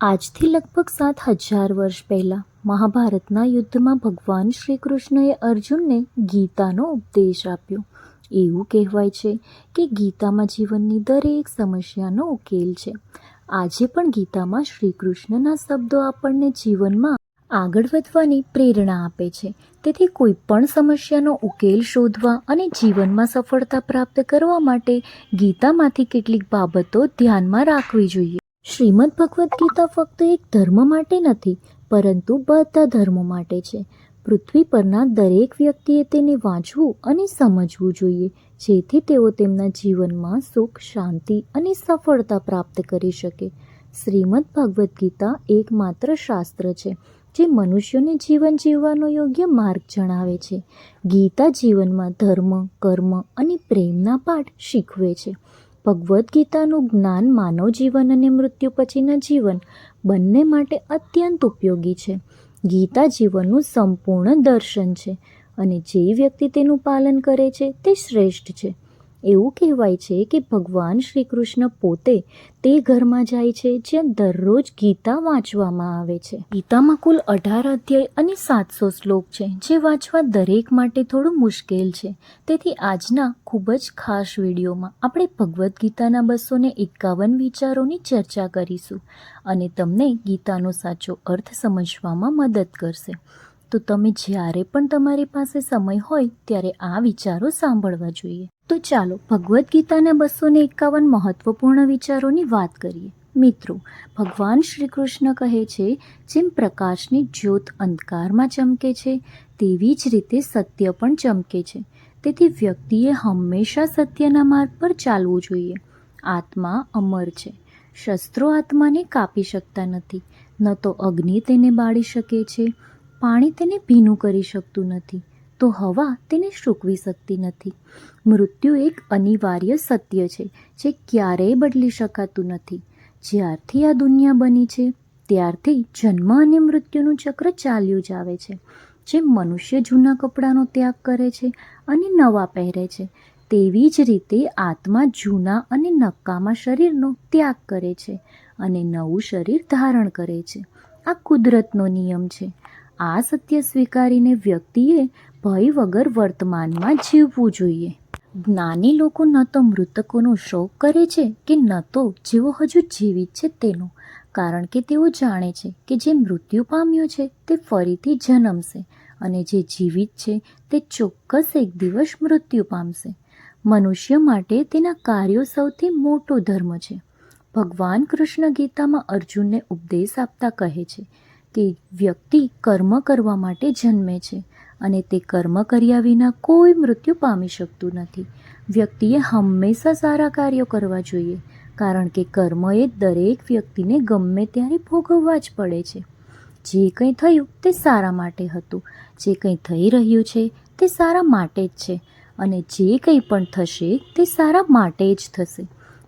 આજથી લગભગ સાત હજાર વર્ષ પહેલાં મહાભારતના યુદ્ધમાં ભગવાન શ્રી કૃષ્ણએ અર્જુનને ગીતાનો ઉપદેશ આપ્યો. એવું કહેવાય છે કે ગીતામાં જીવનની દરેક સમસ્યાનો ઉકેલ છે. આજે પણ ગીતામાં શ્રી કૃષ્ણના શબ્દો આપણને જીવનમાં આગળ વધવાની પ્રેરણા આપે છે. તેથી કોઈ પણ સમસ્યાનો ઉકેલ શોધવા અને જીવનમાં સફળતા પ્રાપ્ત કરવા માટે ગીતામાંથી કેટલીક બાબતો ધ્યાનમાં રાખવી જોઈએ. શ્રીમદ ભગવદ્ ગીતા ફક્ત એક ધર્મ માટે નથી, પરંતુ બધા ધર્મો માટે છે. પૃથ્વી પરના દરેક વ્યક્તિએ તેને વાંચવું અને સમજવું જોઈએ, જેથી તેઓ તેમના જીવનમાં સુખ, શાંતિ અને સફળતા પ્રાપ્ત કરી શકે. શ્રીમદ ભગવદ્ ગીતા એકમાત્ર શાસ્ત્ર છે, જે મનુષ્યોને જીવન જીવવાનો યોગ્ય માર્ગ જણાવે છે. ગીતા જીવનમાં ધર્મ, કર્મ અને પ્રેમના પાઠ શીખવે છે. ભગવદ્ ગીતાનું જ્ઞાન માનવ જીવન અને મૃત્યુ પછીના જીવન બંને માટે અત્યંત ઉપયોગી છે. ગીતા જીવનનું સંપૂર્ણ દર્શન છે અને જે વ્યક્તિ તેનું પાલન કરે છે તે શ્રેષ્ઠ છે. એવું કહેવાય છે કે ભગવાન શ્રી કૃષ્ણ પોતે તે ઘરમાં જાય છે જ્યાં દરરોજ ગીતા વાંચવામાં આવે છે. ગીતામાં કુલ અઢાર અધ્યાય અને સાતસો શ્લોક છે, જે વાંચવા દરેક માટે થોડું મુશ્કેલ છે. તેથી આજના ખૂબ જ ખાસ વિડીયોમાં આપણે ભગવદ્ ગીતાના બસો ને એકાવન વિચારોની ચર્ચા કરીશું અને તમને ગીતાનો સાચો અર્થ સમજવામાં મદદ કરશે. તો તમે જ્યારે પણ તમારી પાસે સમય હોય ત્યારે આ વિચારો સાંભળવા જોઈએ. તો ચાલો ભગવદ્ ગીતાના બસો ને એકાવન મહત્વપૂર્ણ વિચારોની વાત કરીએ. મિત્રો, ભગવાન શ્રી કૃષ્ણ કહે છે, જેમ પ્રકાશની જ્યોત અંધકારમાં ચમકે છે, તેવી જ રીતે સત્ય પણ ચમકે છે. તેથી વ્યક્તિએ હંમેશા સત્યના માર્ગ પર ચાલવું જોઈએ. આત્મા અમર છે. શસ્ત્રો આત્માને કાપી શકતા નથી. ન તો અગ્નિ તેને બાળી શકે છે. પાણી તેને ભીનું કરી શકતું નથી. તો હવા તેને સૂકવી શકતી નથી. મૃત્યુ એક અનિવાર્ય સત્ય છે, જે ક્યારેય બદલી શકાતું નથી. જ્યારથી આ દુનિયા બની છે, ત્યારથી જન્મ અને મૃત્યુનું ચક્ર ચાલ્યું જ આવે છે. જે મનુષ્ય જૂના કપડાંનો ત્યાગ કરે છે અને નવા પહેરે છે, તેવી જ રીતે આત્મા જૂના અને નકામા શરીરનો ત્યાગ કરે છે અને નવું શરીર ધારણ કરે છે. આ કુદરતનો નિયમ છે. આ સત્ય સ્વીકારીને વ્યક્તિએ ભય વગર વર્તમાનમાં જીવવું જોઈએ. જ્ઞાની લોકો ન તો મૃતકોનો શોક કરે છે કે ન તો જેઓ હજુ જીવિત છે તેનો. કારણ કે તેઓ જાણે છે કે જે મૃત્યુ પામ્યો છે તે ફરીથી જન્મશે અને જે જીવિત છે તે ચોક્કસ એક દિવસ મૃત્યુ પામશે. મનુષ્ય માટે તેના કાર્યો સૌથી મોટો ધર્મ છે. ભગવાન કૃષ્ણ ગીતામાં અર્જુનને ઉપદેશ આપતા કહે છે કે વ્યક્તિ કર્મ કરવા માટે જન્મે છે. અને તે કર્મ કર્યા વિના કોઈ મૃત્યુ પામી શકતું નથી. વ્યક્તિએ હંમેશા સારા કાર્યો કરવા જોઈએ, કારણ કે કર્મ એ દરેક વ્યક્તિને ગમે ત્યારે ભોગવવા જ પડે છે. જે કંઈ થયું તે સારા માટે હતું, જે કંઈ થઈ રહ્યું છે તે સારા માટે જ છે, અને જે કંઈ પણ થશે તે સારા માટે જ થશે.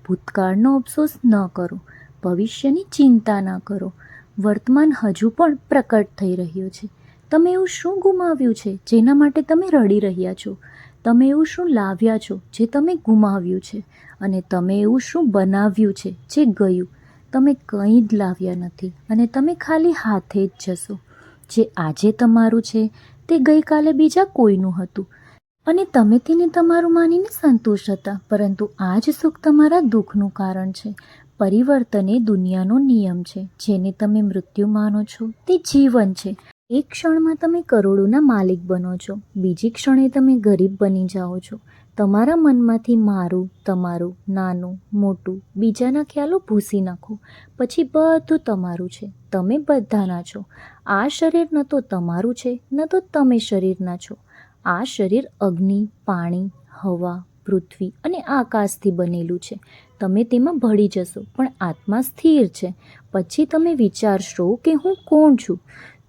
ભૂતકાળનો અફસોસ ન કરો, ભવિષ્યની ચિંતા ન કરો. વર્તમાન હજુ પણ પ્રકટ થઈ રહ્યો છે. તમે એવું શું ગુમાવ્યું છે? જેના માટે તમે રડી રહ્યા છો? તમે એવું શું લાવ્યા છો જે તમે ગુમાવ્યું છે? અને તમે એવું શું બનાવ્યું છે જે ગયું? તમે કંઈ જ લાવ્યા નથી અને તમે ખાલી હાથે જ જશો. જે આજે તમારું છે તે ગઈકાલે બીજા કોઈનું હતું. અને તમે તેને તમારું માનીને સંતુષ્ટ હતા, પરંતુ આ જ સુખ તમારા દુઃખનું કારણ છે. પરિવર્તન એ દુનિયાનો નિયમ છે. જેને તમે મૃત્યુ માનો છો તે જીવન છે. એક ક્ષણમાં તમે કરોડોના માલિક બનો છો. બીજી ક્ષણે તમે ગરીબ બની જાઓ છો. તમારા મનમાંથી મારું, તમારું, નાનું, મોટું, બીજાના ખ્યાલો ભૂસી નાખો. પછી બધું તમારું છે. તમે બધાના છો. આ શરીર ન તો તમારું છે, ન તો તમે શરીરના છો. આ શરીર અગ્નિ, પાણી, હવા, પૃથ્વી અને આકાશથી બનેલું છે. તમે તેમાં ભળી જશો, પણ આત્મા સ્થિર છે. પછી તમે વિચારશો કે હું કોણ છું?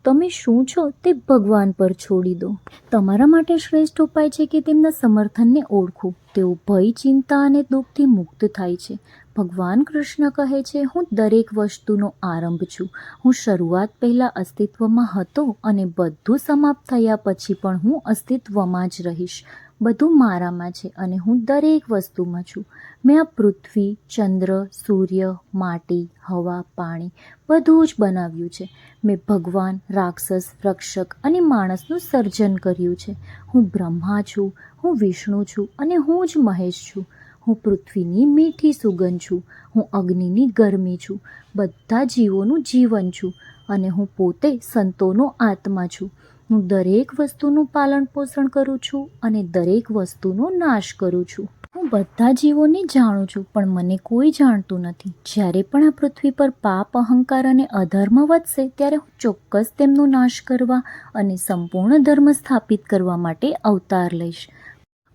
તમે શું છો તે ભગવાન પર છોડી દો. તમારા માટે શ્રેષ્ઠ ઉપાય છે કે તેમના સમર્થનને ઓળખો. તેઓ ભય, ચિંતા અને દુઃખથી મુક્ત થાય છે. ભગવાન કૃષ્ણ કહે છે, હું દરેક વસ્તુનો આરંભ છું. હું શરૂઆત પહેલાં અસ્તિત્વમાં હતો અને બધું સમાપ્ત થયા પછી પણ હું અસ્તિત્વમાં જ રહીશ. બધું મારામાં છે અને હું દરેક વસ્તુમાં છું. મેં આ પૃથ્વી, ચંદ્ર, સૂર્ય, માટી, હવા, પાણી બધું જ બનાવ્યું છે. મેં ભગવાન, રાક્ષસ, રક્ષક અને માણસનું સર્જન કર્યું છે. હું બ્રહ્મા છું, હું વિષ્ણુ છું અને હું જ મહેશ છું. હું પૃથ્વીની મીઠી સુગંધ છું, હું અગ્નિની ગરમી છું, બધા જીવોનું જીવન છું અને હું પોતે સંતોનો આત્મા છું. હું દરેક વસ્તુનું પાલન પોષણ કરું છું અને દરેક વસ્તુનો નાશ કરું છું. હું બધા જીવોને જાણું છું, પણ મને કોઈ જાણતું નથી. જ્યારે પણ આ પૃથ્વી પર પાપ, અહંકાર અને અધર્મ વધશે, ત્યારે હું ચોક્કસ તેમનો નાશ કરવા અને સંપૂર્ણ ધર્મ સ્થાપિત કરવા માટે અવતાર લઈશ.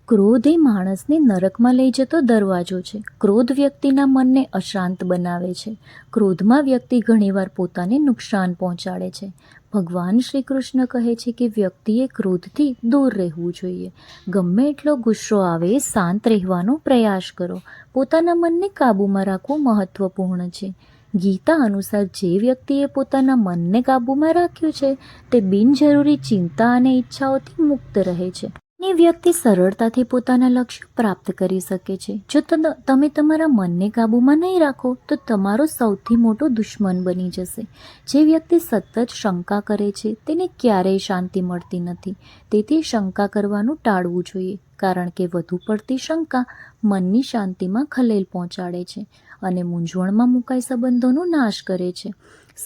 ક્રોધ એ માણસને નરકમાં લઈ જતો દરવાજો છે. ક્રોધ વ્યક્તિના મનને અશાંત બનાવે છે. ક્રોધમાં વ્યક્તિ ઘણીવાર પોતાને નુકસાન પહોંચાડે છે. ભગવાન શ્રી કૃષ્ણ કહે છે કે વ્યક્તિએ ક્રોધથી દૂર રહેવું જોઈએ. ગમે એટલો ગુસ્સો આવે, શાંત રહેવાનો પ્રયાસ કરો. પોતાના મનને કાબૂમાં રાખવું મહત્વપૂર્ણ છે. ગીતા અનુસાર જે વ્યક્તિએ પોતાના મનને કાબૂમાં રાખ્યું છે, તે બિનજરૂરી ચિંતા અને ઈચ્છાઓથી મુક્ત રહે છે. ને વ્યક્તિ સરળતાથી પોતાના લક્ષ્ય પ્રાપ્ત કરી શકે છે. જો તમે તમારા મનને કાબૂમાં નહીં રાખો, તો તમારો સૌથી મોટો દુશ્મન બની જશે. જે વ્યક્તિ સતત શંકા કરે છે, તેને ક્યારેય શાંતિ મળતી નથી. તેથી શંકા કરવાનું ટાળવું જોઈએ, કારણ કે વધુ પડતી શંકા મનની શાંતિમાં ખલેલ પહોંચાડે છે અને મૂંઝવણમાં મુકાઈ સંબંધોનો નાશ કરે છે.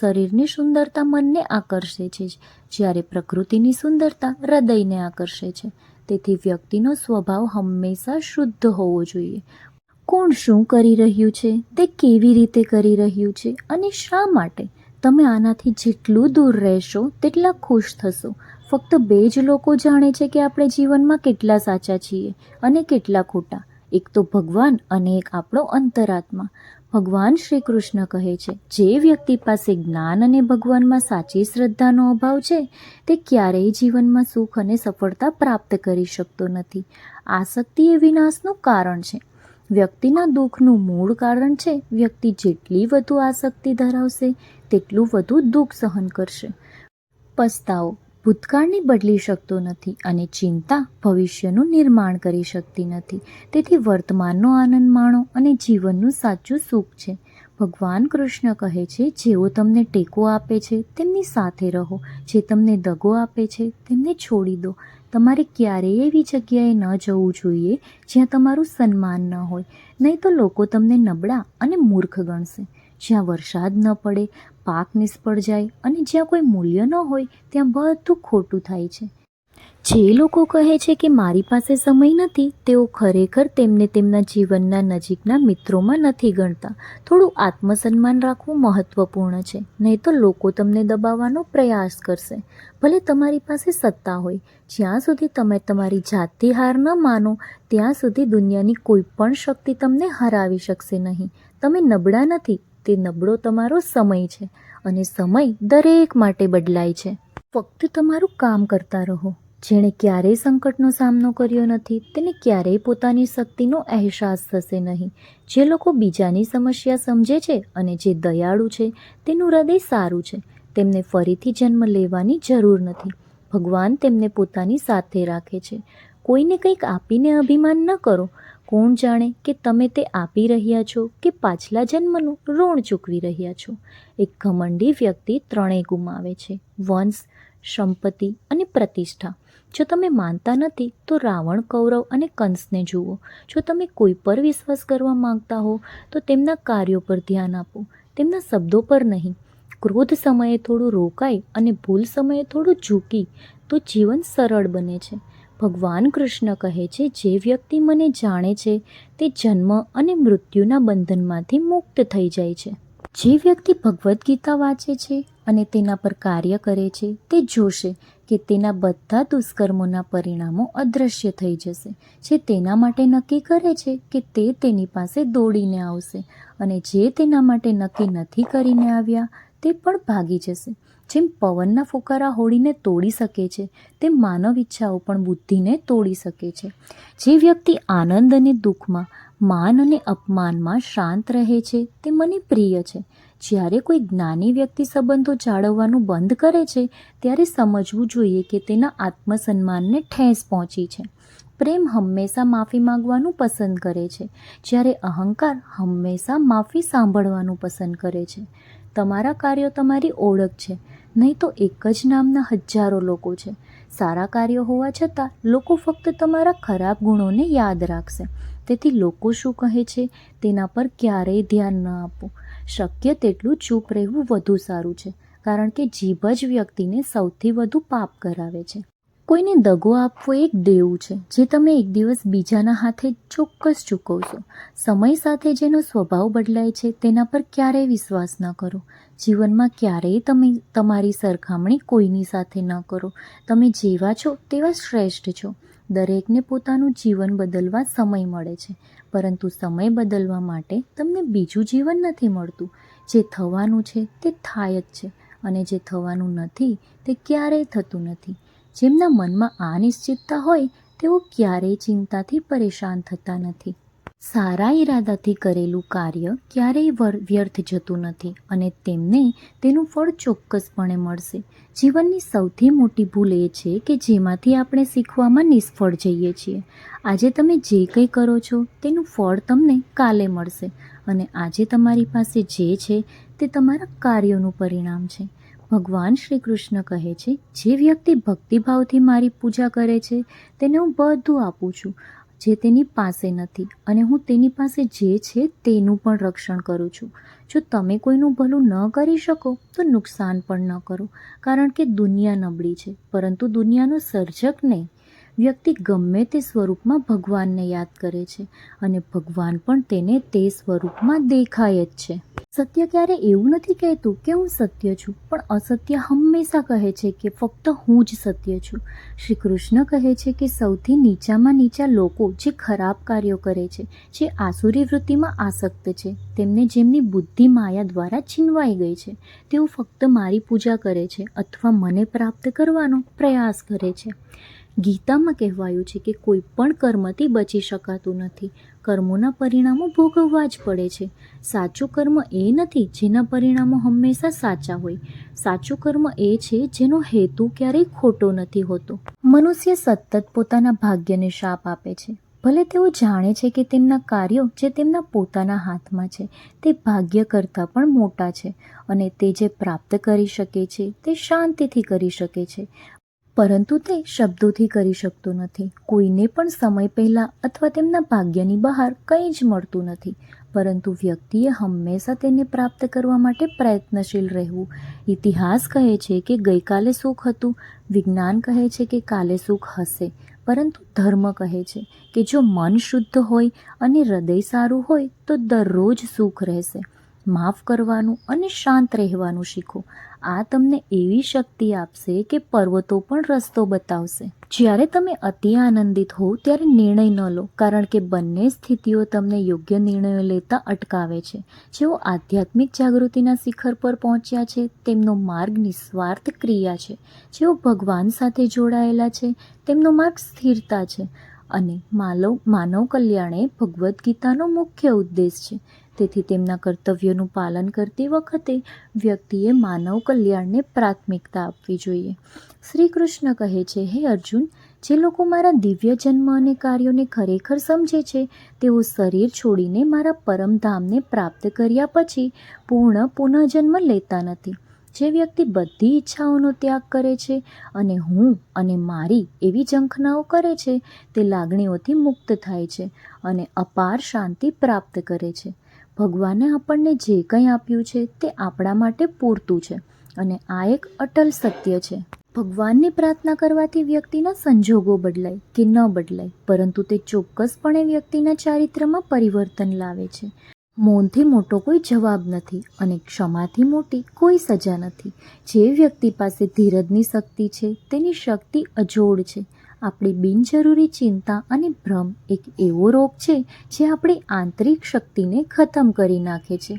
શરીરની સુંદરતા મનને આકર્ષે છે જ્યારે પ્રકૃતિની સુંદરતા હૃદયને આકર્ષે છે. તેથી વ્યક્તિનો સ્વભાવ હંમેશા શુદ્ધ હોવો જોઈએ. કોણ શું કરી રહ્યું છે? તે કેવી રીતે કરી રહ્યું છે? અને શા માટે? તમે આનાથી જેટલું દૂર રહેશો, તેટલા ખુશ થશો. ફક્ત બે જ લોકો જાણે છે કે આપણે જીવનમાં કેટલા સાચા છીએ અને કેટલા ખોટા. એક તો ભગવાન અને એક આપણો અંતરાત્મા. ભગવાન શ્રી કૃષ્ણ કહે છે, જે વ્યક્તિ પાસે જ્ઞાન અને ભગવાનમાં સાચી શ્રદ્ધાનો અભાવ છે, તે ક્યારેય જીવનમાં સુખ અને સફળતા પ્રાપ્ત કરી શકતો નથી. આસક્તિ એ વિનાશનું કારણ છે. વ્યક્તિના દુઃખનું મૂળ કારણ છે, વ્યક્તિ જેટલી વધુ આસક્તિ ધરાવશે, તેટલું વધુ દુઃખ સહન કરશે. પસ્તાવો. ભૂતકાળને બદલી શકતો નથી અને ચિંતા ભવિષ્યનું નિર્માણ કરી શકતી નથી. તેથી વર્તમાનનો આનંદ માણો અને જીવનનું સાચું સુખ છે. ભગવાન કૃષ્ણ કહે છે, જેઓ તમને ટેકો આપે છે, તેમની સાથે રહો. જે તમને દગો આપે છે, તેમને છોડી દો. તમારે ક્યારેય એવી જગ્યાએ ન જવું જોઈએ જ્યાં તમારું સન્માન ન હોય. નહીં તો લોકો તમને નબળા અને મૂર્ખ ગણશે. જ્યાં વરસાદ ન પડે, પાક નિષ્ફળ જાય અને જ્યાં કોઈ મૂલ્ય ન હોય, ત્યાં બધું ખોટું થાય છે. જે લોકો કહે છે કે મારી પાસે સમય નથી, તેઓ ખરેખર તેમને તેમના જીવનના નજીકના મિત્રોમાં નથી ગણતા. થોડું આત્મસન્માન રાખવું મહત્વપૂર્ણ છે, નહીં તો લોકો તમને દબાવવાનો પ્રયાસ કરશે. ભલે તમારી પાસે સત્તા હોય, જ્યાં સુધી તમે તમારી જાતથી હાર ન માનો, ત્યાં સુધી દુનિયાની કોઈ પણ શક્તિ તમને હરાવી શકશે નહીં. તમે નબળા નથી તે નબળો તમારો સમય છે અને સમય દરેક માટે બદલાય છે. ફક્ત તમારું કામ કરતા રહો. જેણે ક્યારેય સંકટનો સામનો કર્યો નથી, તેને ક્યારેય પોતાની શક્તિનો અહેસાસ થશે નહીં. જે લોકો બીજાની સમસ્યા સમજે છે અને જે દયાળુ છે, તેનું હૃદય સારું છે. તેમને ફરીથી જન્મ લેવાની જરૂર નથી. ભગવાન તેમને પોતાની સાથે રાખે છે. કોઈને કંઈક આપીને અભિમાન ન કરો. કોણ જાણે કે તમે તે આપી રહ્યા છો કે પાછલા જન્મનું ઋણ ચૂકવી રહ્યા છો? એક ઘમંડી વ્યક્તિ ત્રણેય ગુમાવે છે. વંશ, સંપત્તિ અને પ્રતિષ્ઠા. જો તમે માનતા નથી, તો રાવણ કૌરવ અને કંસને જુઓ. જો તમે કોઈ પર વિશ્વાસ કરવા માંગતા હો, તો તેમના કાર્યો પર ધ્યાન આપો. તેમના શબ્દો પર નહીં. ક્રોધ સમયે થોડું રોકાય અને ભૂલ સમયે થોડું ઝૂકી, તો જીવન સરળ બને છે. ભગવાન કૃષ્ણ કહે છે, જે વ્યક્તિ મને જાણે છે, તે જન્મ અને મૃત્યુના બંધનમાંથી મુક્ત થઈ જાય છે. જે વ્યક્તિ ભગવદ્ ગીતા વાંચે છે અને તેના પર કાર્ય કરે છે, તે જોશે કે તેના બધા દુષ્કર્મોના પરિણામો અદૃશ્ય થઈ જશે, જે તેના માટે નક્કી કરે છે કે તે તેની પાસે દોડીને આવશે અને જે તેના માટે નક્કી નથી કરીને આવ્યા, તે પણ ભાગી જશે. જેમ પવનના ફુકારા હોડીને તોડી શકે છે, તેમ માનવ ઈચ્છાઓ પણ બુદ્ધિને તોડી શકે છે. જે વ્યક્તિ આનંદ અને દુઃખમાં, માન અને અપમાનમાં શાંત રહે છે, તે મને પ્રિય છે. જ્યારે કોઈ જ્ઞાની વ્યક્તિ સંબંધો જાળવવાનું બંધ કરે છે, ત્યારે સમજવું જોઈએ કે તેના આત્મસન્માનને ઠેસ પહોંચી છે. પ્રેમ હંમેશા માફી માંગવાનું પસંદ કરે છે, જ્યારે અહંકાર હંમેશા માફી સાંભળવાનું પસંદ કરે છે. તમારા કાર્યો તમારી ઓળખ છે નહીં તો એક જ નામના હજારો લોકો છે. સારા કાર્યો હોવા છતાં, લોકો ફક્ત તમારા ખરાબ ગુણોને યાદ રાખશે. તેથી લોકો શું કહે છે? તેના પર ક્યારેય ધ્યાન ન આપો. શક્ય તેટલું ચૂપ રહેવું વધુ સારું છે, કારણ કે જીભ જ વ્યક્તિને સૌથી વધુ પાપ કરાવે છે. કોઈને દગો આપવો એક દેવું છે, જે તમે એક દિવસ બીજાના હાથે ચોક્કસ ચૂકવશો. સમય સાથે જેનો સ્વભાવ બદલાય છે, તેના પર ક્યારેય વિશ્વાસ ન કરો. જીવનમાં ક્યારેય તમે તમારી સરખામણી કોઈની સાથે ન કરો. તમે જેવા છો તેવા શ્રેષ્ઠ છો. દરેકને પોતાનું જીવન બદલવા સમય મળે છે, પરંતુ સમય બદલવા માટે તમને બીજું જીવન નથી મળતું. જે થવાનું છે તે થાય જ છે, અને જે થવાનું નથી તે ક્યારેય થતું નથી. જેમના મનમાં આ નિશ્ચિતતા હોય, તેઓ ક્યારેય ચિંતાથી પરેશાન થતા નથી. સારા ઈરાદાથી કરેલું કાર્ય ક્યારેય વ્યર્થ જતું નથી અને તેમને તેનું ફળ ચોક્કસપણે મળશે. જીવનની સૌથી મોટી ભૂલ એ છે કે જેમાંથી આપણે શીખવામાં નિષ્ફળ જઈએ છીએ. આજે તમે જે કંઈ કરો છો, તેનું ફળ તમને કાલે મળશે અને આજે તમારી પાસે જે છે, તે તમારા કાર્યોનું પરિણામ છે. ભગવાન શ્રી કૃષ્ણ કહે છે, જે વ્યક્તિ ભક્તિભાવથી મારી પૂજા કરે છે, તેને હું બધું આપું છું, જે તેની પાસે નથી, અને હું તેની પાસે જે છે, તેનું પણ રક્ષણ કરું છું. જો તમે કોઈનું ભલું ન કરી શકો, તો નુકસાન પણ ન કરો, કારણ કે દુનિયા નબળી છે, પરંતુ દુનિયાનો સર્જક નહીં. વ્યક્તિ ગમે તે સ્વરૂપમાં ભગવાનને યાદ કરે છે અને ભગવાન પણ તેને તે સ્વરૂપમાં દેખાય જ છે. સત્ય ક્યારે એવું નથી કહેતું કે હું સત્ય છું, પણ અસત્ય હંમેશા કહે છે કે ફક્ત હું જ સત્ય છું. શ્રી કૃષ્ણ કહે છે કે સૌથી નીચામાં નીચા લોકો જે ખરાબ કાર્યો કરે છે, જે આસુરી વૃત્તિમાં આસક્ત છે, તેમને જેમની બુદ્ધિ માયા દ્વારા છીનવાઈ ગઈ છે, તેઓ ફક્ત મારી પૂજા કરે છે અથવા મને પ્રાપ્ત કરવાનો પ્રયાસ કરે છે. ગીતામાં કહેવાયું છે કે કોઈ પણ કર્મથી બચી શકાતું નથી. કર્મોના પરિણામો ભોગવવા જ પડે છે. સાચું કર્મ એ નથી જેના પરિણામો હંમેશા સાચા હોય. સાચું કર્મ એ છે જેનો હેતુ ક્યારેય ખોટો નથી હોતો. મનુષ્ય સતત પોતાના ભાગ્યને શાપ આપે છે. ભલે તેઓ જાણે છે કે તેમના કાર્યો જે તેમના પોતાના હાથમાં છે, તે ભાગ્ય કરતાં પણ મોટા છે અને તે જે પ્રાપ્ત કરી શકે છે, તે શાંતિથી કરી શકે છે. પરંતુ તે શબ્દોથી કરી શકતો નથી. કોઈને પણ સમય પહેલાં અથવા તેમના ભાગ્યની બહાર કંઈ જ મળતું નથી. પરંતુ વ્યક્તિએ હંમેશા તેને પ્રાપ્ત કરવા માટે પ્રયત્નશીલ રહેવું. ઇતિહાસ કહે છે કે ગઈકાલે સુખ હતું, વિજ્ઞાન કહે છે કે કાલે સુખ હશે. પરંતુ ધર્મ કહે છે કે જો મન શુદ્ધ હોય અને હૃદય સારું હોય તો દરરોજ સુખ રહેશે. માફ કરવાનું અને શાંત રહેવાનું શીખો. આ તમને એવી શક્તિ આપશે કે પર્વતો પણ રસ્તો બતાવશે. જ્યારે તમે અતિ આનંદિત હો ત્યારે નિર્ણય ન લો, કારણ કે બંને સ્થિતિઓ તમને યોગ્ય નિર્ણયો લેતા અટકાવે છે. જેઓ આધ્યાત્મિક જાગૃતિના શિખર પર પહોંચ્યા છે, તેમનો માર્ગ નિસ્વાર્થ ક્રિયા છે. જેઓ ભગવાન સાથે જોડાયેલા છે, તેમનો માર્ગ સ્થિરતા છે. અને માનવ માનવ કલ્યાણ એ ભગવદ્ ગીતાનો મુખ્ય ઉદ્દેશ છે. તેથી તેમના કર્તવ્યોનું પાલન કરતી વખતે વ્યક્તિએ માનવ કલ્યાણને પ્રાથમિકતા આપવી જોઈએ. શ્રી કૃષ્ણ કહે છે, હે અર્જુન, જે લોકો મારા દિવ્ય જન્મ અને કાર્યોને ખરેખર સમજે છે, તેઓ શરીર છોડીને મારા પરમધામને પ્રાપ્ત કર્યા પછી પૂર્ણ પુનઃજન્મ લેતા નથી. જે વ્યક્તિ બધી ઈચ્છાઓનો ત્યાગ કરે છે અને હું અને મારી એવી ઝંખનાઓ કરે છે, તે લાગણીઓથી મુક્ત થાય છે અને અપાર શાંતિ પ્રાપ્ત કરે છે. ભગવાને આપણને જે કંઈ આપ્યું છે તે આપણા માટે પૂરતું છે અને આ એક અટલ સત્ય છે. ભગવાનની પ્રાર્થના કરવાથી વ્યક્તિના સંજોગો બદલાય કે ન બદલાય, પરંતુ તે ચોક્કસપણે વ્યક્તિના ચારિત્રમાં પરિવર્તન લાવે છે. મૌનથી મોટો કોઈ જવાબ નથી અને ક્ષમાથી મોટી કોઈ સજા નથી. જે વ્યક્તિ પાસે ધીરજની શક્તિ છે, તેની શક્તિ અજોડ છે. આપણી બિનજરૂરી ચિંતા અને ભ્રમ એક એવો રોગ છે જે આપણી આંતરિક શક્તિને ખતમ કરી નાખે છે.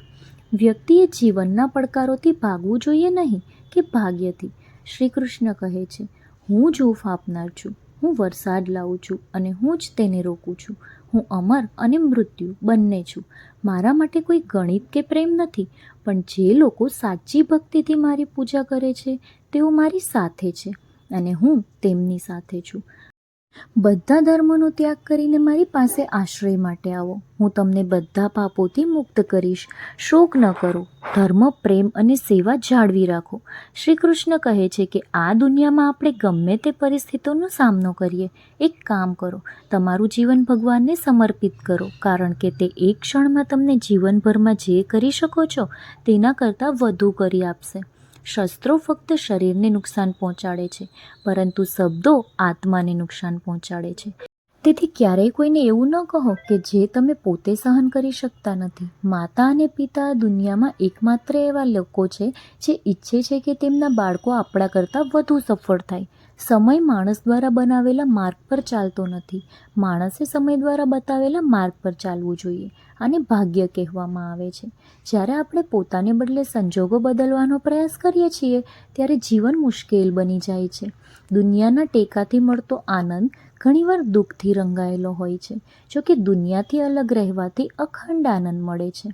વ્યક્તિએ જીવનના પડકારોથી ભાગવું જોઈએ નહીં કે ભાગ્યથી. શ્રી કૃષ્ણ કહે છે, હું જૂફ આપનાર છું, હું વરસાદ લાવું છું અને હું જ તેને રોકું છું. હું અમર અને મૃત્યુ બંને છું. મારા માટે કોઈ ગણિત કે પ્રેમ નથી, પણ જે લોકો સાચી ભક્તિથી મારી પૂજા કરે છે, તેઓ મારી સાથે છે. અને હું તેમની સાથે છું. બધા ધર્મનો ત્યાગ કરીને મારી પાસે આશ્રય માટે આવો. હું તમને બધા પાપોથી મુક્ત કરીશ. શોક ન કરો. ધર્મ, પ્રેમ અને સેવા જાળવી રાખો. શ્રી કૃષ્ણ કહે છે કે આ દુનિયામાં આપણે ગમે તે પરિસ્થિતિનો સામનો કરીએ. એક કામ કરો. તમારું જીવન ભગવાનને સમર્પિત કરો. કારણ કે તે એક ક્ષણમાં તમને જીવનભરમાં જે કરી શકો છો, તેના કરતાં વધુ કરી આપશે. શસ્ત્રો ફક્ત શરીરને નુકસાન પહોંચાડે છે, પરંતુ શબ્દો આત્માને નુકસાન પહોંચાડે છે. તેથી ક્યારેય કોઈને એવું ન કહો કે જે તમે પોતે સહન કરી શકતા નથી. માતા અને પિતા દુનિયામાં એકમાત્ર એવા લોકો છે જે ઈચ્છે છે કે તેમના બાળકો આપણા કરતાં વધુ સફળ થાય. સમય માણસ દ્વારા બનાવેલા માર્ગ પર ચાલતો નથી. માણસે સમય દ્વારા બતાવેલા માર્ગ પર ચાલવું જોઈએ આને ભાગ્ય કહેવામાં આવે છે. જ્યારે આપણે પોતાને બદલે સંજોગો બદલવાનો પ્રયાસ કરીએ છીએ, ત્યારે જીવન મુશ્કેલ બની જાય છે. દુનિયાના ટેકાથી મળતો આનંદ ઘણીવાર દુઃખથી રંગાયેલો હોય છે જો કે દુનિયાથી અલગ રહેવાથી અખંડ આનંદ મળે છે.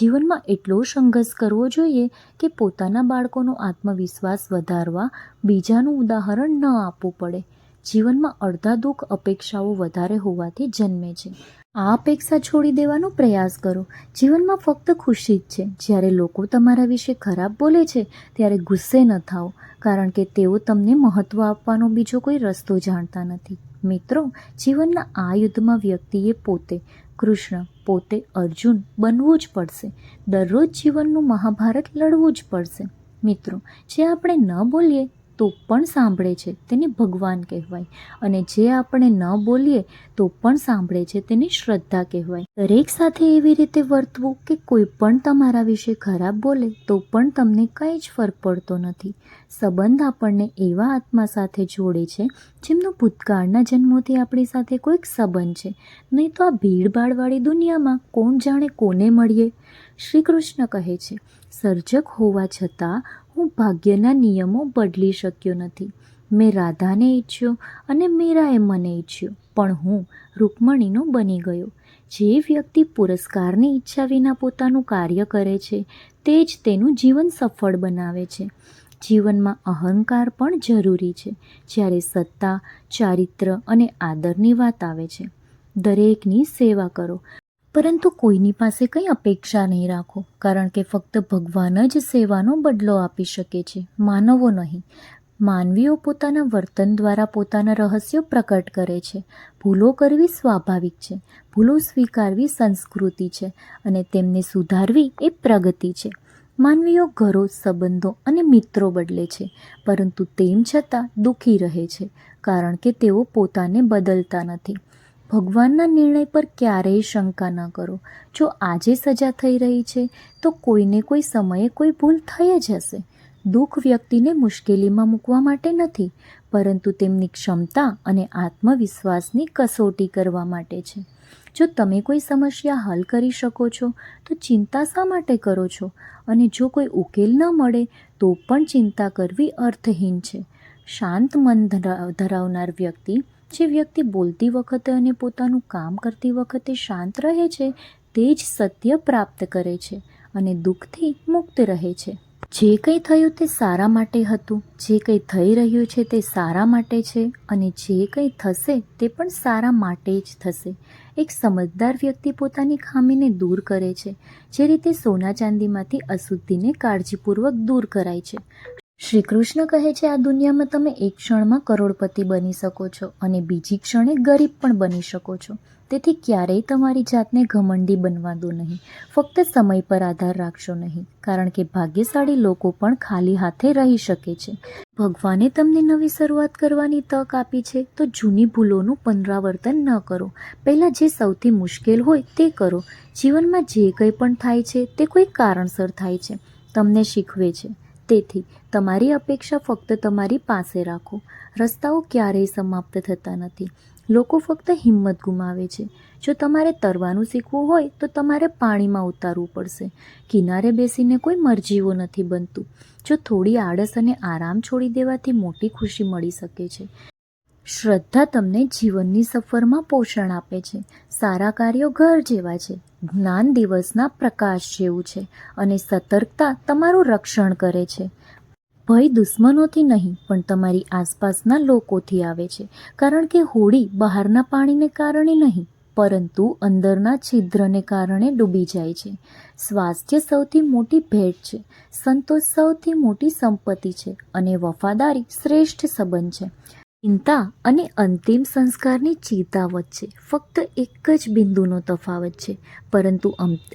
જીવનમાં એટલો સંઘર્ષ કરવો જોઈએ કે પોતાના બાળકોનો આત્મવિશ્વાસ વધારવા બીજાનું ઉદાહરણ ન આપવું પડે. જીવનમાં અડધા દુઃખ અપેક્ષાઓ વધારે હોવાથી જન્મે છે. આ અપેક્ષા છોડી દેવાનો પ્રયાસ કરો. જીવનમાં ફક્ત ખુશી જ છે. જ્યારે લોકો તમારા વિશે ખરાબ બોલે છે, ત્યારે ગુસ્સે ન થાઓ, કારણ કે તેઓ તમને મહત્ત્વ આપવાનો બીજો કોઈ રસ્તો જાણતા નથી. મિત્રો, જીવનના આ યુદ્ધમાં વ્યક્તિએ પોતે કૃષ્ણ પોતે અર્જુન બનવું જ પડશે. દરરોજ જીવનનું મહાભારત લડવું જ પડશે. મિત્રો, જે આપણે ન બોલીએ તો પણ સાંભળે છે, તેને ભગવાન કહેવાય. અને જે આપણે ન બોલીએ, તો પણ સાંભળે છે, તેને શ્રદ્ધા કહેવાય. દરેક સાથે એવી રીતે વર્તવું કે કોઈ પણ તમારા વિશે ખરાબ બોલે, તો પણ તમને કંઈ જ ફરક પડતો નથી. સંબંધ આપણને એવા આત્મા સાથે જોડે છે, જેમનો ભૂતકાળના જન્મોથી આપણી સાથે કોઈક સંબંધ છે. નહીં તો આ ભીડભાડવાળી દુનિયામાં કોણ જાણે કોને મળીએ? શ્રી કૃષ્ણ કહે છે, સર્જક હોવા છતાં હું ભાગ્યના નિયમો બદલી શક્યો નથી. મેં રાધાને ઈચ્છ્યો અને મીરાએ મને ઈચ્છ્યો, પણ હું રૂકમણીનો બની ગયો. જે વ્યક્તિ પુરસ્કારની ઈચ્છા વિના પોતાનું કાર્ય કરે છે, તે જ તેનું જીવન સફળ બનાવે છે. જીવનમાં અહંકાર પણ જરૂરી છે, જ્યારે સત્તા, ચારિત્ર અને આદરની વાત આવે છે. દરેકની સેવા કરો. પરંતુ કોઈની પાસે કંઈ અપેક્ષા નહીં રાખો, કારણ કે ફક્ત ભગવાન જ સેવાનો બદલો આપી શકે છે, માનવો નહીં. માનવીઓ પોતાના વર્તન દ્વારા પોતાના રહસ્યો પ્રકટ કરે છે. ભૂલો કરવી સ્વાભાવિક છે, ભૂલો સ્વીકારવી સંસ્કૃતિ છે, અને તેમને સુધારવી એ પ્રગતિ છે. માનવીઓ ઘરો, સંબંધો અને મિત્રો બદલે છે, પરંતુ તેમ છતાં દુઃખી રહે છે, કારણ કે તેઓ પોતાને બદલતા નથી. ભગવાનના નિર્ણય પર ક્યારેય શંકા ન કરો. જો આજે સજા થઈ રહી છે, તો કોઈને કોઈ સમયે કોઈ ભૂલ થઈ જ હશે. દુઃખ વ્યક્તિને મુશ્કેલીમાં મૂકવા માટે નથી, પરંતુ તેમની ક્ષમતા અને આત્મવિશ્વાસની કસોટી કરવા માટે છે. જો તમે કોઈ સમસ્યા હલ કરી શકો છો, તો ચિંતા શા માટે કરો છો? અને જો કોઈ ઉકેલ ન મળે, તો પણ ચિંતા કરવી અર્થહીન છે. શાંત મન ધરાવનાર વ્યક્તિ જે વ્યક્તિ બોલતી વખતે અને પોતાનું કામ કરતી વખતે શાંત રહે છે, તે જ સત્ય પ્રાપ્ત કરે છે અને દુઃખથી મુક્ત રહે છે. જે કંઈ થયું તે સારા માટે હતું, જે કંઈ થઈ રહ્યું છે તે સારા માટે છે અને જે કંઈ થશે તે પણ સારા માટે જ થશે. એક સમજદાર વ્યક્તિ પોતાની ખામીને દૂર કરે છે, જે રીતે સોના ચાંદીમાંથી અશુદ્ધિને કાળજીપૂર્વક દૂર કરાય છે. શ્રી કૃષ્ણ કહે છે, આ દુનિયામાં તમે એક ક્ષણમાં કરોડપતિ બની શકો છો અને બીજી ક્ષણે ગરીબ પણ બની શકો છો. તેથી ક્યારેય તમારી જાતને ઘમંડી બનવા દો નહીં. ફક્ત સમય પર આધાર રાખશો નહીં, કારણ કે ભાગ્યશાળી લોકો પણ ખાલી હાથે રહી શકે છે. ભગવાને તમને નવી શરૂઆત કરવાની તક આપી છે, તો જૂની ભૂલોનું પુનરાવર્તન ન કરો. પહેલાં જે સૌથી મુશ્કેલ હોય તે કરો. જીવનમાં જે કંઈ પણ થાય છે, તે કોઈ કારણસર થાય છે. તમને શીખવે છે. તેથી તમારી અપેક્ષા ફક્ત તમારી પાસે રાખો. રસ્તાઓ ક્યારેય સમાપ્ત થતા નથી. લોકો ફક્ત હિંમત ગુમાવે છે. જો તમારે તરવાનું શીખવું હોય, તો તમારે પાણીમાં ઉતારવું પડશે. કિનારે બેસીને કોઈ મરજીવો નથી બનતું. જો થોડી આળસ અને આરામ છોડી દેવાથી મોટી ખુશી મળી શકે છે. શ્રદ્ધા તમને જીવનની સફરમાં પોષણ આપે છે. સારા કાર્યો ઘર જેવા છે. જ્ઞાન દિવસના પ્રકાશ જેવું છે અને સતર્કતા તમારું રક્ષણ કરે છે. ભય દુશ્મનોથી નહીં, પણ તમારી આસપાસના લોકોથી આવે છે. કારણ કે હોડી બહારના પાણીને કારણે નહીં, પરંતુ અંદરના છિદ્રને કારણે ડૂબી જાય છે. સ્વાસ્થ્ય સૌથી મોટી ભેટ છે. સંતોષ સૌથી મોટી સંપત્તિ છે અને વફાદારી શ્રેષ્ઠ સંબંધ છે. ચિંતા અને અંતિમ સંસ્કારની ચિંતા વચ્ચે ફક્ત એક જ બિંદુનો તફાવત છે, પરંતુ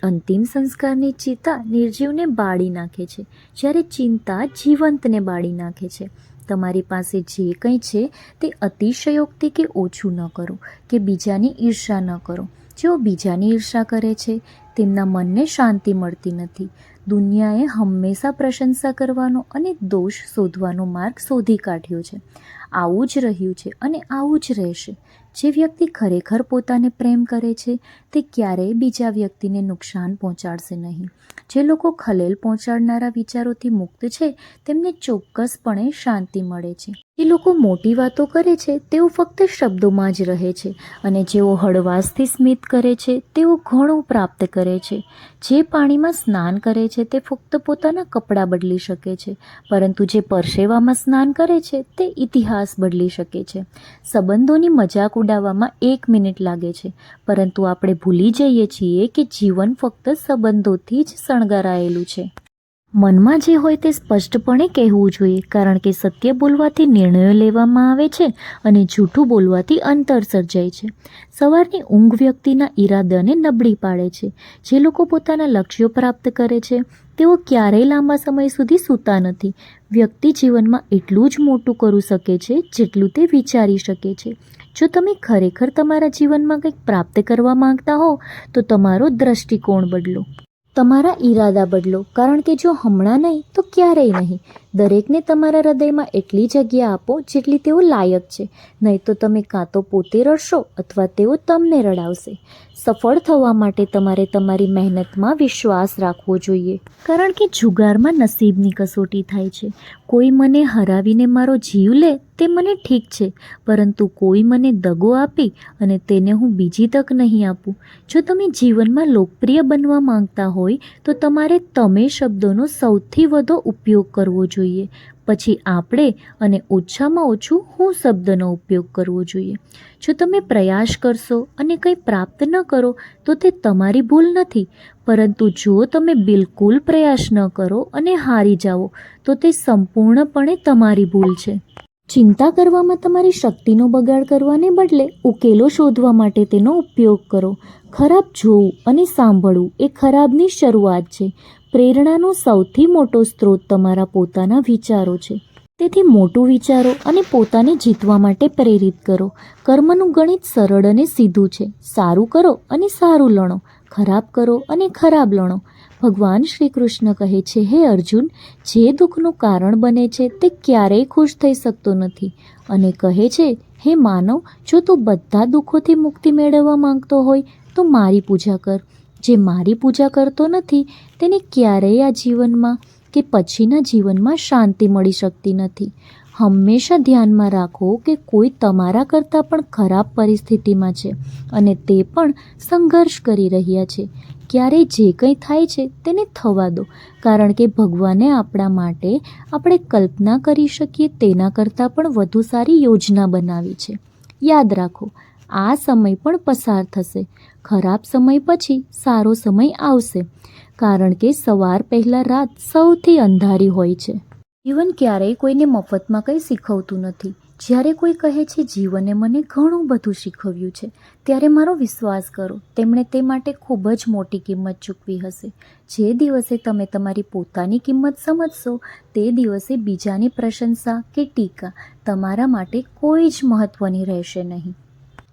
અંતિમ સંસ્કારની ચિંતા નિર્જીવને બાળી નાખે છે. જ્યારે ચિંતા જીવંતને બાળી નાખે છે. તમારી પાસે જે કંઈ છે તે અતિશયોક્તિ કે ઓછું ન કરો, કે બીજાની ઈર્ષા ન કરો. જેઓ બીજાની ઈર્ષા કરે છે, તેમના મનને શાંતિ મળતી નથી. દુનિયાએ હંમેશા પ્રશંસા કરવાનો અને દોષ શોધવાનો માર્ગ શોધી કાઢ્યો છે. આવું જ રહ્યું છે અને આવું જ રહેશે. જે વ્યક્તિ ખરેખર પોતાને પ્રેમ કરે છે, તે ક્યારેય બીજા વ્યક્તિને નુકસાન પહોંચાડશે નહીં. જે લોકો ખલેલ પહોંચાડનારા વિચારોથી મુક્ત છે, તેમને ચોક્કસપણે શાંતિ મળે છે. જે લોકો મોટી વાતો કરે છે, તેઓ ફક્ત શબ્દોમાં જ રહે છે અને જેઓ હળવાશથી સ્મિત કરે છે, તેઓ ઘણું પ્રાપ્ત કરે છે. જે પાણીમાં સ્નાન કરે છે, તે ફક્ત પોતાના કપડાં બદલી શકે છે, પરંતુ જે પરસેવામાં સ્નાન કરે છે, તે ઇતિહાસ બદલી શકે છે. સંબંધોની મજાક ઉડાવવામાં એક મિનિટ લાગે છે. પરંતુ આપણે ભૂલી જઈએ છીએ કે જીવન ફક્ત સંબંધોથી જ શણગારાયેલું છે. મનમાં જે હોય તે સ્પષ્ટપણે કહેવું જોઈએ, કારણ કે સત્ય બોલવાથી નિર્ણયો લેવામાં આવે છે અને જૂઠું બોલવાથી અંતર સર્જાય છે. સવારની ઊંઘ વ્યક્તિના ઈરાદાને નબળી પાડે છે. જે લોકો પોતાના લક્ષ્યો પ્રાપ્ત કરે છે, તેઓ ક્યારેય લાંબા સમય સુધી સૂતા નથી. વ્યક્તિ જીવનમાં એટલું જ મોટું કરી શકે છે જેટલું તે વિચારી શકે છે. જો તમે ખરેખર તમારા જીવનમાં કંઈક પ્રાપ્ત કરવા માંગતા હો, તો તમારો દ્રષ્ટિકોણ બદલો. તમારા ઈરાદા બદલો, કારણ કે જો હમણાં નહીં, તો ક્યારેય નહીં. દરેકને તમારા હૃદયમાં એટલી જગ્યા આપો જેટલી તેઓ લાયક છે. નહીં તો તમે કાં તો પોતે રડશો અથવા તેઓ તમને રડાવશે. સફળ થવા માટે તમારે તમારી મહેનતમાં વિશ્વાસ રાખવો જોઈએ. કારણ કે જુગારમાં નસીબની કસોટી થાય છે. કોઈ મને હરાવીને મારો જીવ લે તે મને ઠીક છે, પરંતુ કોઈ મને દગો આપી અને તેને હું બીજી તક નહીં આપું. જો તમે જીવનમાં લોકપ્રિય બનવા માંગતા હોય, તો તમારે તમે શબ્દોનો સૌથી વધુ ઉપયોગ કરવો જોઈએ પછી આપણે અને ઓછામાં ઓછું હું શબ્દનો ઉપયોગ કરવો જોઈએ. જો તમે પ્રયાસ કરશો અને કંઈ પ્રાપ્ત ન કરો, તો તે તમારી ભૂલ નથી. પરંતુ જો તમે બિલકુલ પ્રયાસ ન કરો અને હારી જાઓ, તો તે સંપૂર્ણપણે તમારી ભૂલ છે. ચિંતા કરવામાં તમારી શક્તિનો બગાડ કરવાને બદલે ઉકેલો શોધવા માટે તેનો ઉપયોગ કરો. ખરાબ જોવું અને સાંભળવું એ ખરાબની શરૂઆત છે. પ્રેરણાનો સૌથી મોટો સ્ત્રોત તમારા પોતાના વિચારો છે. તેથી મોટું વિચારો અને પોતાને જીતવા માટે પ્રેરિત કરો. કર્મનું ગણિત સરળ અને સીધું છે. સારું કરો અને સારું લણો. ખરાબ કરો અને ખરાબ લણો. ભગવાન શ્રી કૃષ્ણ કહે છે, હે અર્જુન, જે દુઃખનું કારણ બને છે તે ક્યારેય ખુશ થઈ શકતો નથી. અને કહે છે, હે માનવ, જો તું બધા દુઃખોથી મુક્તિ મેળવવા માંગતો હોય, તો મારી પૂજા કર. જે મારી પૂજા કરતો નથી, તેને ક્યારેય આ જીવનમાં કે પછીના જીવનમાં શાંતિ મળી શકતી નથી. હંમેશા ધ્યાનમાં રાખો કે કોઈ તમારા કરતાં પણ ખરાબ પરિસ્થિતિમાં છે અને તે પણ સંઘર્ષ કરી રહ્યા છે. ક્યારે જે કંઈ થાય છે તેને થવા દો, કારણ કે ભગવાને આપણા માટે આપણે કલ્પના કરી શકીએ તેના કરતાં પણ વધુ સારી યોજના બનાવી છે. યાદ રાખો, આ સમય પણ પસાર થશે. ખરાબ સમય પછી સારો સમય આવશે, કારણ કે સવાર પહેલાં રાત સૌથી અંધારી હોય છે. જીવન ક્યારેય કોઈને મફતમાં કંઈ શીખવતું નથી. જ્યારે કોઈ કહે છે, જીવને મને ઘણું બધું શીખવ્યું છે, ત્યારે મારો વિશ્વાસ કરો, તેમણે તે માટે ખૂબ જ મોટી કિંમત ચૂકવી હશે. જે દિવસે તમે તમારી પોતાની કિંમત સમજશો, તે દિવસે બીજાની પ્રશંસા કે ટીકા તમારા માટે કોઈ જ મહત્ત્વની રહેશે નહીં.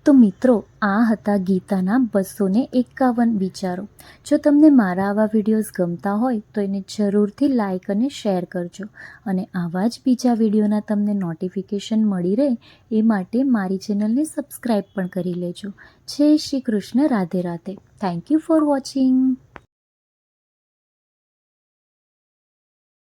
તો મિત્રો, આ હતા ગીતાના બસો ને એકાવન વિચારો. જો તમને મારા આવા વિડીયોઝ ગમતા હોય, તો એને જરૂરથી લાઇક અને શેર કરજો. અને આવા જ બીજા વિડીયોના તમને નોટિફિકેશન મળી રહે, એ માટે મારી ચેનલને સબસ્ક્રાઈબ પણ કરી લેજો. જય Shri Krishna, Radhe Radhe. Thank you for watching